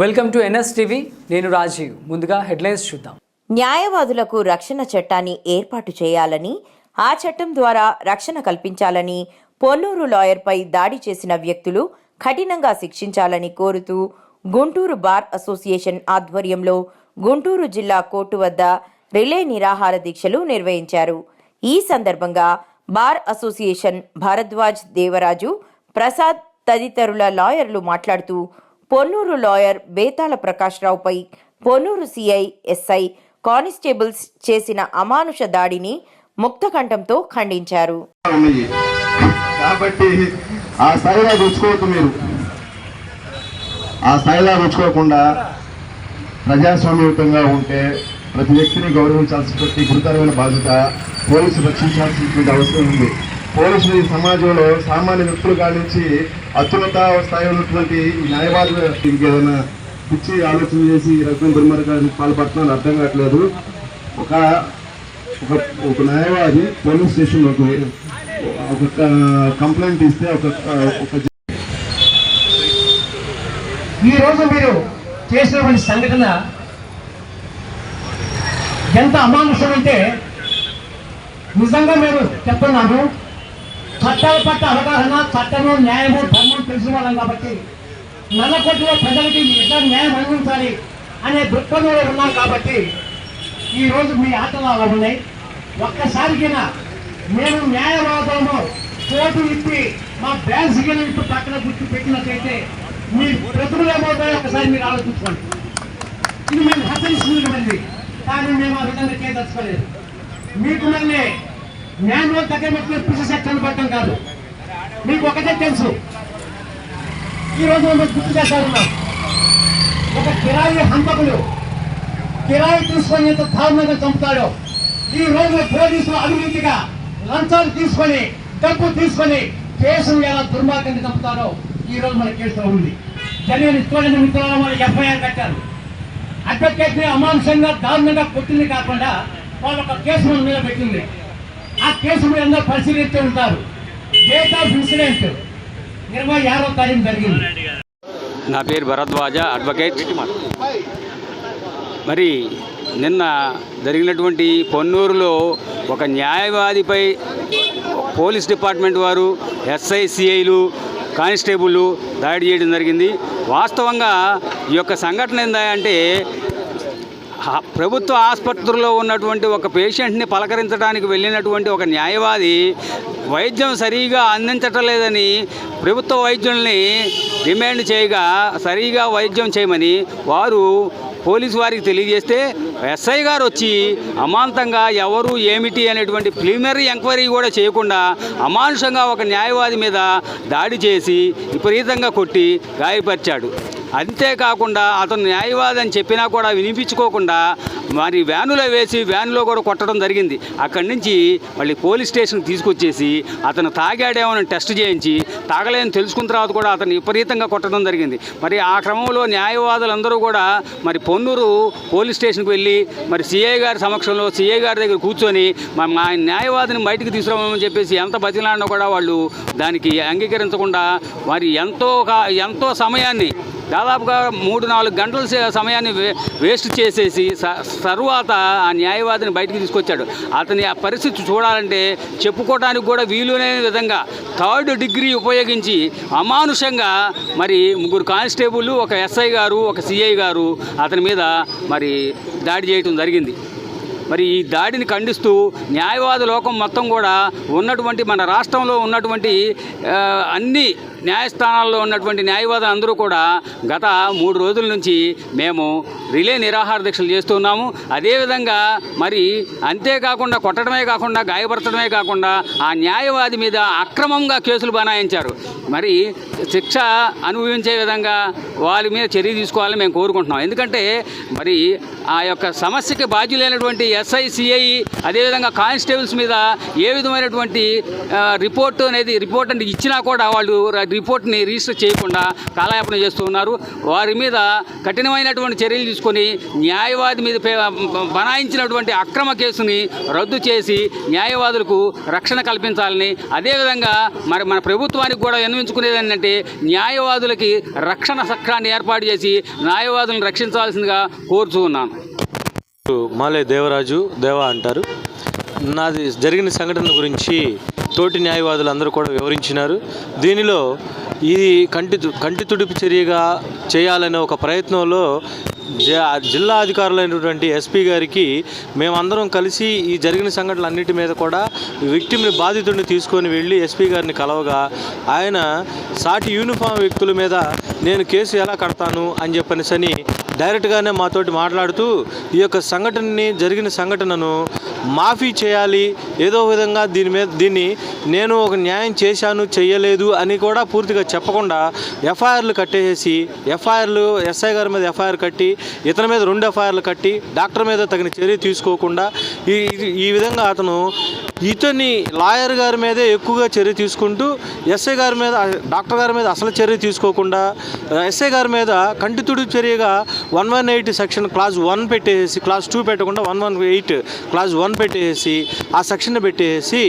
Welcome to NS TV నేను రాజీవ్. ముందుగా headlines చూద్దాం. న్యాయవాదులకు రక్షణ చట్టాన్ని ఏర్పాటు చేయాలని ఆ చట్టం ద్వారా రక్షణ కల్పించాలని పొన్నూరు లాయర్పై దాడి చేసిన వ్యక్తులు కఠినంగా శిక్షించాలని కోరుతూ గుంటూరు బార్ అసోసియేషన్ ఆధ్వర్యంలో గుంటూరు జిల్లా కోర్టు వద్ద రిలే నిరాహార దీక్షలు నిర్వహించారు. ఈ సందర్భంగా బార్ అసోసియేషన్ భారద్వాజ్ దేవరాజు ప్రసాద్ తదితరుల లాయర్లు మాట్లాడుతూ పొన్నూరు లాయర్ బేతాళ ప్రకాశ్రావుపై పొన్నూరు సిఐ ఎస్ఐ కానిస్టేబుల్స్ చేసిన అమానుష దాడిని ముక్తకంఠంతో ఖండించారు. కాబట్టి ఆ స్థాయిలో రుచుకోవద్దు మీరు. ఆ స్థాయిలో రుచుకోకుండా ప్రజాస్వామ్యయుతంగా ఉంటే ప్రతి వ్యక్తిని గౌరవించాల్సినటువంటి గురుతరమైన బాధ్యత పోలీసు రక్షించాల్సినటువంటి అవసరం ఉంది. పోలీసులు ఈ సమాజంలో సామాన్య వ్యక్తులు కానించి అత్యున్నత స్థాయిలో ఉన్నటువంటి ఈ న్యాయవాదులు ఇంకేదైనా పిచ్చి ఆలోచన చేసి ఈ రకమైన దుర్మార్గానికి పాల్పడుతున్నారని అర్థం కావట్లేదు. ఒక ఒక ఒక న్యాయవాది పోలీస్ స్టేషన్లోకి ఒక కంప్లైంట్ ఇస్తే ఒక ఒక ఈ రోజు మీరు చేసినటువంటి సంఘటన ఎంత అమానుషం అంటే నిజంగా మేము చెప్తున్నాము చట్టాల పట్ల అవగాహన చట్టము న్యాయము ధర్మం తెలిసిన వాళ్ళం కాబట్టి నల్లకొట్టులో ప్రజలకి ఎట్లా న్యాయం అందించాలి అనే దృక్పథంలో ఉన్నాం కాబట్టి ఈ రోజు మీ ఆటలు అలా ఉన్నాయి. ఒక్కసారికైనా మేము న్యాయవాదము కోర్టు ఇప్పి మా బ్యాంక్ ఇప్పు పక్కన గుర్తు పెట్టినట్లయితే మీ బ్రతుకులు ఏమవుతాయో ఒకసారి మీరు ఆలోచించుకోండి. ఇది మేము హెచ్చరిస్తున్నది కానీ మేము ఆ విధంగా చేయదలుచుకోలేదు మీకు మళ్ళీ న్యాయంలో తగ్గట్టు పిసి సెక్షన్ పట్టడం కాదు. మీకు ఒకటే తెలుసు. ఈ రోజు మేము గుర్తు చేస్తా ఉన్నాం. ఒక కిరాయి హంతకులు కిరాయి తీసుకొని ఎంత దారుణంగా చంపుతాడో ఈ రోజు పోలీసులు అవినీతిగా లంచాలు తీసుకొని డబ్బు తీసుకొని కేసులు ఎలా దుర్మార్గంగా చంపుతారో ఈ రోజు మన కేసులో ఉంది. జరిగిన చూడని మిత్రుల వాళ్ళు ఎఫ్ఐఆర్ కట్టారు అడ్వకేట్ని అమాంసంగా దారుణంగా కొట్టింది కాకుండా వాళ్ళు ఒక కేసు మన మీద పెట్టింది. ఆ కేసు మీద పరిశీలిస్తూ ఉంటారు. డేట్ ఆఫ్ ఇన్సిడెంట్ ఇరవై ఆరో తారీఖు జరిగింది. నా పేరు భరద్వాజ అడ్వకేట్ మరి నిన్న జరిగినటువంటి పొన్నూరులో ఒక న్యాయవాదిపై పోలీస్ డిపార్ట్మెంట్ వారు ఎస్ఐసిఐలు కానిస్టేబుల్ దాడి చేయడం జరిగింది. వాస్తవంగా ఈ యొక్క సంఘటన ఏందా అంటే ప్రభుత్వ ఆసుపత్రిలో ఉన్నటువంటి ఒక పేషెంట్ని పలకరించడానికి వెళ్ళినటువంటి ఒక న్యాయవాది వైద్యం సరిగా అందించటం లేదని ప్రభుత్వ వైద్యుల్ని డిమాండ్ చేయగా సరిగా వైద్యం చేయమని వారు పోలీసు వారికి తెలియజేస్తే ఎస్ఐ గారు వచ్చి అమాంతంగా ఎవరు ఏమిటి అనేటువంటి ప్రిలిమినరీ ఎంక్వైరీ కూడా చేయకుండా అమానుషంగా ఒక న్యాయవాది మీద దాడి చేసి విపరీతంగా కొట్టి గాయపరిచాడు. అంతేకాకుండా అతను న్యాయవాది అని చెప్పినా కూడా వినిపించుకోకుండా మరి వ్యానులో వేసి వ్యాన్లో కూడా కొట్టడం జరిగింది. అక్కడి నుంచి మళ్ళీ పోలీస్ స్టేషన్కి తీసుకొచ్చేసి అతను తాగాడేమో టెస్ట్ చేయించి తాగలేని తెలుసుకున్న తర్వాత కూడా అతను విపరీతంగా కొట్టడం జరిగింది. మరి ఆ క్రమంలో న్యాయవాదులందరూ కూడా మరి పొన్నూరు పోలీస్ స్టేషన్కి వెళ్ళి మరి సిఐ గారి సమక్షంలో సిఐ గారి దగ్గర కూర్చొని మా న్యాయవాదిని బయటికి తీసుకురామని చెప్పేసి ఎంత బతిలాడినా కూడా వాళ్ళు దానికి అంగీకరించకుండా మరి ఎంతో ఎంతో సమయాన్ని దాదాపుగా మూడు నాలుగు గంటల సమయాన్ని వే వేస్ట్ చేసేసి స- తర్వాత ఆ న్యాయవాదిని బయటికి తీసుకొచ్చాడు. అతని ఆ పరిస్థితి చూడాలంటే చెప్పుకోవడానికి కూడా వీలులేని విధంగా థర్డ్ డిగ్రీ ఉపయోగించి అమానుషంగా మరి ముగ్గురు కానిస్టేబుల్ ఒక ఎస్ఐ గారు ఒక సిఐ గారు అతని మీద మరి దాడి చేయటం జరిగింది. మరి ఈ దాడిని ఖండిస్తూ న్యాయవాద లోకం మొత్తం కూడా ఉన్నటువంటి మన రాష్ట్రంలో ఉన్నటువంటి అన్ని న్యాయస్థానాల్లో ఉన్నటువంటి న్యాయవాదులు అందరూ కూడా గత మూడు రోజుల నుంచి మేము రిలే నిరాహార దీక్షలు చేస్తున్నాము అదేవిధంగా మరి అంతేకాకుండా కొట్టడమే కాకుండా గాయపరచడమే కాకుండా ఆ న్యాయవాది మీద అక్రమంగా కేసులు బనాయించారు. మరి శిక్ష అనుభవించే విధంగా వాళ్ళ మీద చర్య తీసుకోవాలని మేము కోరుకుంటున్నాం. ఎందుకంటే మరి ఆ యొక్క సమస్యకి బాధ్యులైనటువంటి ఎస్ఐ సిఐ అదేవిధంగా కానిస్టేబుల్స్ మీద ఏ విధమైనటువంటి రిపోర్ట్ అనేది రిపోర్ట్ అంటే ఇచ్చినా కూడా వాళ్ళు రిపోర్ట్ని రిజిస్టర్ చేయకుండా కాలయాపన చేస్తూ ఉన్నారు. వారి మీద కఠినమైనటువంటి చర్యలు తీసుకొని న్యాయవాది మీద పే- బనాయించినటువంటి అక్రమ కేసుని రద్దు చేసి న్యాయవాదులకు రక్షణ కల్పించాలని అదేవిధంగా మరి మన ప్రభుత్వానికి కూడా విన్నవించుకునేది ఏంటంటే న్యాయవాదులకి రక్షణ చక్రాన్ని ఏర్పాటు చేసి న్యాయవాదులను రక్షించాల్సిందిగా కోరుచూ ఉన్నాను. మాలే దేవరాజు దేవా అంటారు. నాది జరిగిన సంఘటన గురించి తోటి న్యాయవాదులు అందరూ కూడా వివరించినారు. దీనిలో ఇది కంటి కంటి తుడుపు చర్యగా చేయాలనే ఒక ప్రయత్నంలో జిల్లా అధికారులైనటువంటి ఎస్పీ గారికి మేమందరం కలిసి ఈ జరిగిన సంఘటనలన్నిటి మీద కూడా విక్టిమ్ని బాధితుడిని తీసుకొని వెళ్ళి ఎస్పీ గారిని కలవగా ఆయన సాటి యూనిఫామ్ వ్యక్తుల మీద నేను కేసు ఎలా కడతాను అని చెప్పనిసని డైరెక్ట్గానే మాతోటి మాట్లాడుతూ ఈ యొక్క సంఘటనని జరిగిన సంఘటనను మాఫీ చేయాలి ఏదో విధంగా దీని మీద దీన్ని నేను ఒక న్యాయం చేశాను చెయ్యలేదు అని కూడా పూర్తిగా చెప్పకుండా ఎఫ్ఐఆర్లు కట్టేసి ఎఫ్ఐఆర్లు ఎస్ఐ గారి మీద ఎఫ్ఐఆర్ కట్టి ఇతని మీద రెండు ఎఫ్ఐఆర్లు కట్టి డాక్టర్ మీద తగిన చర్య తీసుకోకుండా ఈ ఈ- ఈ విధంగా అతను ఇతని లాయర్ గారి మీదే ఎక్కువగా చర్య తీసుకుంటూ ఎస్ఐ గారి మీద డాక్టర్ గారి మీద అసలు చర్య తీసుకోకుండా ఎస్ఐ గారి మీద కంటితుడు చర్యగా one one eight section class one పెట్టేసి క్లాస్ టూ పెట్టకుండా one one eight class one పెట్టేసి ఆ సెక్షన్ పెట్టేసి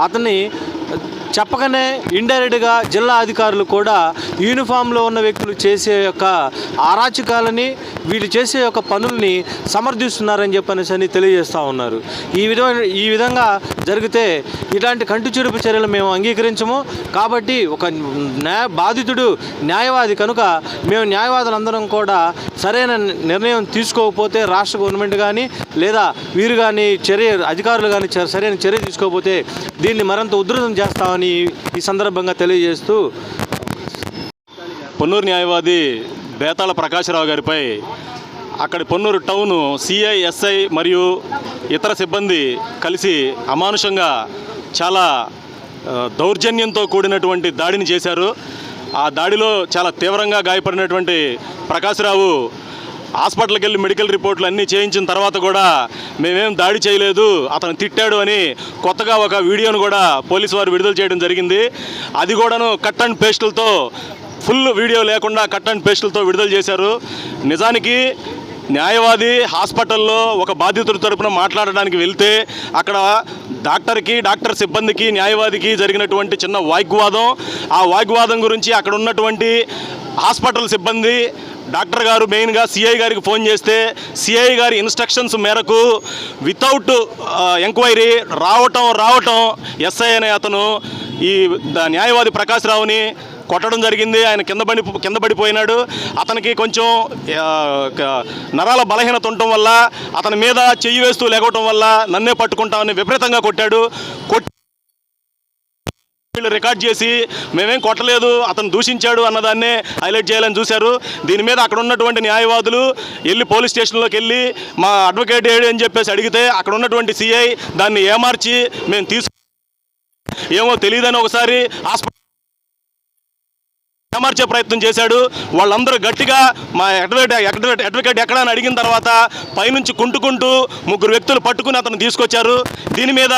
అతన్ని చెప్పగానే ఇండైరెక్ట్గా జిల్లా అధికారులు కూడా యూనిఫామ్లో ఉన్న వ్యక్తులు చేసే యొక్క అరాచకాలని వీళ్ళు చేసే యొక్క పనుల్ని సమర్థిస్తున్నారని చెప్పనేసి అని తెలియజేస్తూ ఉన్నారు. ఈ విధమైన ఈ విధంగా జరిగితే ఇలాంటి కంటి చూడుపు చర్యలు మేము అంగీకరించము. కాబట్టి ఒక న్యాయ బాధితుడు న్యాయవాది కనుక మేము న్యాయవాదులందరం కూడా సరైన నిర్ణయం తీసుకోకపోతే రాష్ట్ర గవర్నమెంట్ కానీ లేదా వీరు కానీ చర్య అధికారులు కానీ చ- సరైన చర్య తీసుకోకపోతే దీన్ని మరింత ఉధృతం చేస్తామని ఈ సందర్భంగా తెలియజేస్తూ పొన్నూరు న్యాయవాది బేతాళ ప్రకాశరావు గారిపై అక్కడి పొన్నూరు టౌన్ సిఐ ఎస్ఐ మరియు ఇతర సిబ్బంది కలిసి అమానుషంగా చాలా దౌర్జన్యంతో కూడినటువంటి దాడిని చేశారు. ఆ దాడిలో చాలా తీవ్రంగా గాయపడినటువంటి ప్రకాశరావు హాస్పిటల్కి వెళ్ళి మెడికల్ రిపోర్ట్లు అన్నీ చేయించిన తర్వాత కూడా మేమేం దాడి చేయలేదు అతను తిట్టాడు అని కొత్తగా ఒక వీడియోను కూడా పోలీసు వారు విడుదల చేయడం జరిగింది. అది కూడాను కట్ అండ్ పేస్టులతో ఫుల్ వీడియో లేకుండా కట్ అండ్ పేస్టులతో విడుదల చేశారు. నిజానికి న్యాయవాది హాస్పిటల్లో ఒక బాధితుడి తరపున మాట్లాడడానికి వెళ్తే అక్కడ డాక్టర్కి డాక్టర్ సిబ్బందికి న్యాయవాదికి జరిగినటువంటి చిన్న వాగ్వాదం. ఆ వాగ్వాదం గురించి అక్కడ ఉన్నటువంటి హాస్పిటల్ సిబ్బంది డాక్టర్ గారు మెయిన్గా సిఐ గారికి ఫోన్ చేస్తే సిఐ గారి ఇన్స్ట్రక్షన్స్ మేరకు వితౌట్ ఎంక్వైరీ రావటం రావటం ఎస్ఐ అనే అతను ఈ న్యాయవాది ప్రకాష్ రావుని కొట్టడం జరిగింది. ఆయన కింద పడి కింద పడిపోయినాడు. అతనికి కొంచెం నరాల బలహీనత ఉండటం వల్ల అతని మీద చెయ్యి వేస్తూ లేకపోవటం వల్ల నన్నే పట్టుకుంటామని విపరీతంగా కొట్టాడు. కొట్టి వీళ్ళు రికార్డ్ చేసి మేమేం కొట్టలేదు అతను దూషించాడు అన్నదాన్నే హైలైట్ చేయాలని చూశారు. దీని మీద అక్కడ ఉన్నటువంటి న్యాయవాదులు వెళ్ళి పోలీస్ స్టేషన్లోకి వెళ్ళి మా అడ్వకేట్ ఏడు అని చెప్పేసి అడిగితే అక్కడ ఉన్నటువంటి సిఐ దాన్ని ఏమార్చి మేము తీసుకు ఏమో తెలియదని ఒకసారి హాస్పిటల్ ఏమార్చే ప్రయత్నం చేశాడు. వాళ్ళందరూ గట్టిగా మా అడ్వకేట్ అడ్వకేట్ అడ్వకేట్ ఎక్కడ అని అడిగిన తర్వాత పైనుంచి కుంటుకుంటూ ముగ్గురు వ్యక్తులు పట్టుకుని అతను తీసుకొచ్చారు. దీని మీద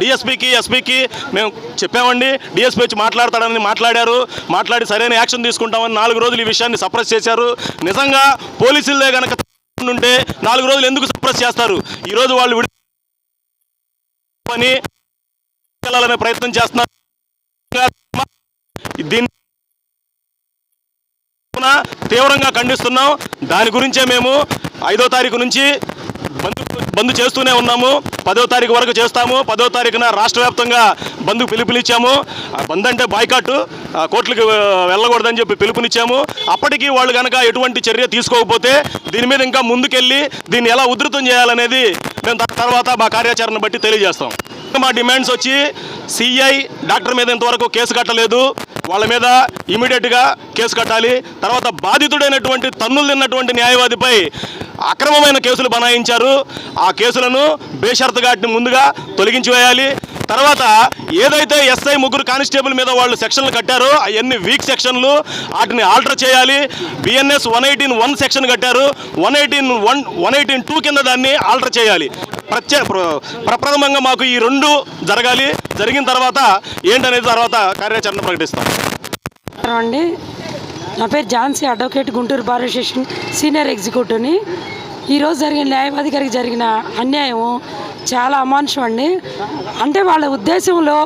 డిఎస్పీకి ఎస్పీకి మేము చెప్పామండి. డిఎస్పీ వచ్చి మాట్లాడతాడని మాట్లాడారు. మాట్లాడి సరైన యాక్షన్ తీసుకుంటామని నాలుగు రోజులు ఈ విషయాన్ని సప్రెస్ చేశారు. నిజంగా పోలీసులే కనుక ఉంటే నాలుగు రోజులు ఎందుకు సప్రెస్ చేస్తారు? ఈరోజు వాళ్ళు విడి పని వెళ్ళాలనే ప్రయత్నం చేస్తున్నారు. దీన్ని తరఫున తీవ్రంగా ఖండిస్తున్నాం. దాని గురించే మేము ఐదో తారీఖు నుంచి బంద్ బంద్ చేస్తూనే ఉన్నాము. పదో తారీఖు వరకు చేస్తాము. పదో తారీఖున రాష్ట్ర వ్యాప్తంగా బంద్ పిలుపునిచ్చాము. బంద్ అంటే బాయ్కాట్. కోట్లకు కోర్టులకు వెళ్ళకూడదని చెప్పి పిలుపునిచ్చాము. అప్పటికి వాళ్ళు కనుక ఎటువంటి చర్య తీసుకోకపోతే దీని మీద ఇంకా ముందుకెళ్ళి దీన్ని ఎలా ఉధృతం చేయాలనేది మేము దాని తర్వాత మా కార్యాచరణ బట్టి తెలియజేస్తాం. మా డిమాండ్స్ వచ్చి సిఐ డాక్టర్ మీద ఇంతవరకు కేసు కట్టలేదు. వాళ్ళ మీద ఇమీడియట్గా కేసు కట్టాలి. తర్వాత బాధితుడైనటువంటి తన్నులు తిన్నటువంటి న్యాయవాదిపై అక్రమమైన కేసులు బనాయించారు. ఆ కేసులను బేషరతుగా ముందుగా తొలగించి వేయాలి. తర్వాత ఏదైతే ఎస్ఐ ముగ్గురు కానిస్టేబుల్ మీద వాళ్ళు సెక్షన్లు కట్టారో అవన్నీ వీక్ సెక్షన్లు వాటిని ఆల్టర్ చేయాలి. BNS one eighteen one section కట్టారు. One eighteen one one eighteen two కింద దాన్ని ఆల్టర్ చేయాలి. ప్రత్యేక ప్ర- ప్రప్రథమంగా మాకు ఈ రెండు జరగాలి. జరిగిన తర్వాత ఏంటనేది తర్వాత కార్యాచరణ ప్రకటిస్తాం. అండి. నా పేరు Jhansi advocate Guntur bar association senior ఎగ్జిక్యూటివ్ని. ఈరోజు జరిగిన న్యాయవాదికారికి జరిగిన అన్యాయం చాలా అమానుషం అండి. అంటే వాళ్ళ ఉద్దేశంలో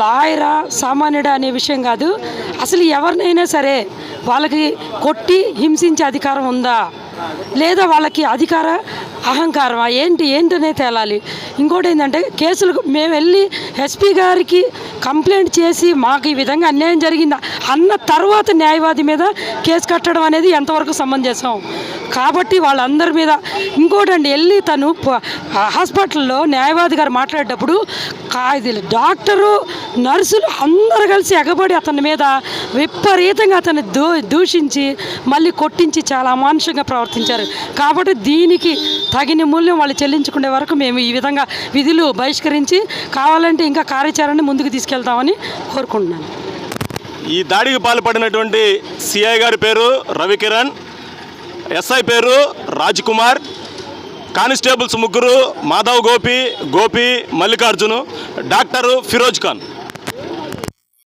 లాయరా సామాన్యుడా అనే విషయం కాదు. అసలు ఎవరినైనా సరే వాళ్ళకి కొట్టి హింసించే అధికారం ఉందా? లేదా వాళ్ళకి అధికార అహంకారమా? ఏంటి ఏంటనే తేలాలి. ఇంకోటి ఏంటంటే కేసులు మేము వెళ్ళి ఎస్పీ గారికి కంప్లైంట్ చేసి మాకు ఈ విధంగా అన్యాయం జరిగిందా? అన్న తర్వాత న్యాయవాది మీద కేసు కట్టడం అనేది ఎంతవరకు సమంజసం కాబట్టి వాళ్ళందరి మీద ఇంకోటండి వెళ్ళి తను హాస్పిటల్లో న్యాయవాది గారు మాట్లాడేటప్పుడు ఇది డాక్టరు నర్సులు అందరు కలిసి ఎగబడి అతని మీద విపరీతంగా అతన్ని దూ దూషించి మళ్ళీ కొట్టించి చాలా అమానుషంగా ప్రవర్తించారు. కాబట్టి దీనికి తగిన మూల్యం వాళ్ళు చెల్లించుకునే వరకు మేము ఈ విధంగా విధులు బహిష్కరించి కావాలంటే ఇంకా కార్యాచరణని ముందుకు తీసుకెళ్తామని కోరుకుంటున్నాను. ఈ దాడికి పాల్పడినటువంటి సిఐ గారి పేరు రవికిరణ్. ఎస్ఐ పేరు రాజ్ కుమార్ కానిస్టేబుల్స్ ముగ్గురు మాధవ్ గోపి గోపి మల్లికార్జును డాక్టరు ఫిరోజ్ ఖాన్.